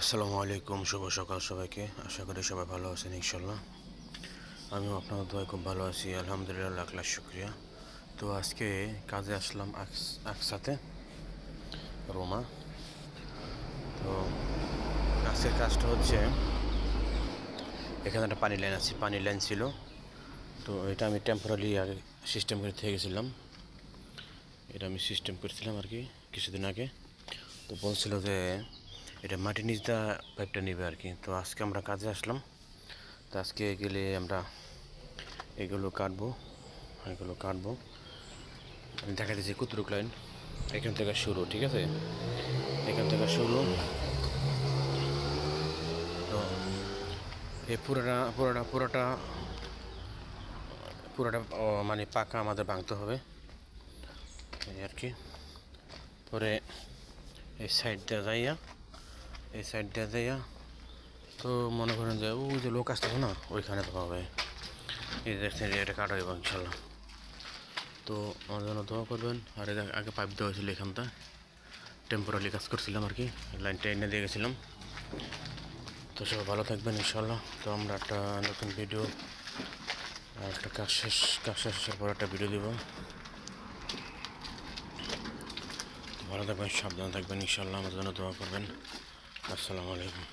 আসসালামু আলাইকুম শুভ সকাল সবাইকে। আশা করি সবাই ভালো আছেন ইনশাল্লাহ আমিও আপনার দোয়ায় খুব ভালো আছি, আলহামদুলিল্লাহ লাখ লাখ শুক্রিয়া। তো আজকে কাজে আসলাম একসাথে রোমা। তো আজকের কাজটা হচ্ছে, এখানে একটা পানি লাইন আছে, পানি লাইন ছিল। তো এটা আমি টেম্পোরারি আগে সিস্টেম করে থেকে গেছিলাম। এটা আমি সিস্টেম করেছিলাম আর কি, কিছুদিন আগে। তো বলছিল যে এটা মাটির নিচ দা পাইপটা নেবে আর কি তো আজকে আমরা কাজে আসলাম। তো আজকে গেলে আমরা এগুলো কাটবো এগুলো কাটবো। আমি দেখা দিচ্ছি কুতুরুক লাইন এখান থেকে শুরু, ঠিক আছে? এখান থেকে শুরু। তো এই পুরোটা পুরোটা পুরোটা পুরোটা মানে পাকা আমাদের ভাঙতে হবে। এই আর কি। পরে এই সাইডটা যাইয়া এই সাইডটা যাইয়া তো মনে করেন যে, ওই যে লোক আসতেছে না, ওইখানে তো হবে। এই দেখছেন এটা কাটা হইব, ইনশাল্লাহ। তো আমার জন্য দোয়া করবেন। আর এর আগে পাইপ দেওয়া ছিল এখানটা। টেম্পোরারি কাজ করছিলাম আর কি, লাইনটা এনে দিয়ে গেছিলাম। তো সব ভালো থাকবেন, ইনশাল্লাহ। তো আমরা একটা নতুন ভিডিও আর একটা কাজ শেষ, কাজ শেষের পর একটা ভিডিও দিব। ভালো থাকবেন, সাবধানে থাকবেন, ইনশাল্লাহ। আমার জন্য দোয়া করবেন। আসসালামু আলাইকুম।